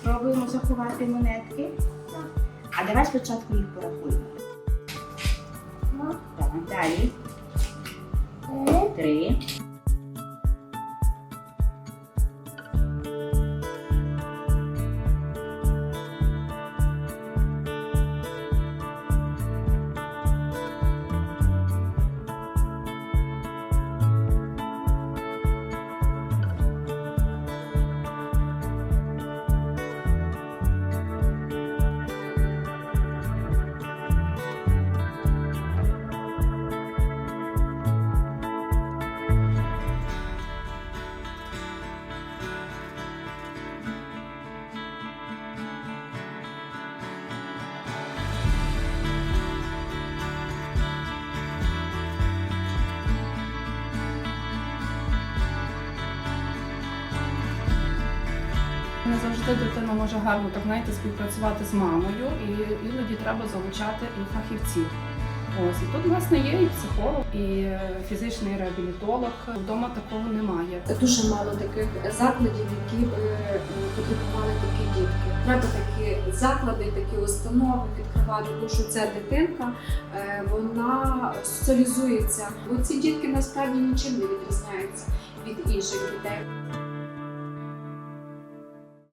Спробуємо заховати монетки. А давай спочатку їх порахуємо. Так, далі. Три. Не завжди дитина може гарно так знаєте, співпрацювати з мамою, і іноді треба залучати і фахівців. Ось і тут, власне, є і психолог, і фізичний реабілітолог. Вдома такого немає. Дуже мало таких закладів, які б е, потребували такі дітки. Треба такі заклади, такі установи відкривати, тому що ця дитинка е, вона соціалізується. Бо ці дітки насправді нічим не відрізняються від інших дітей.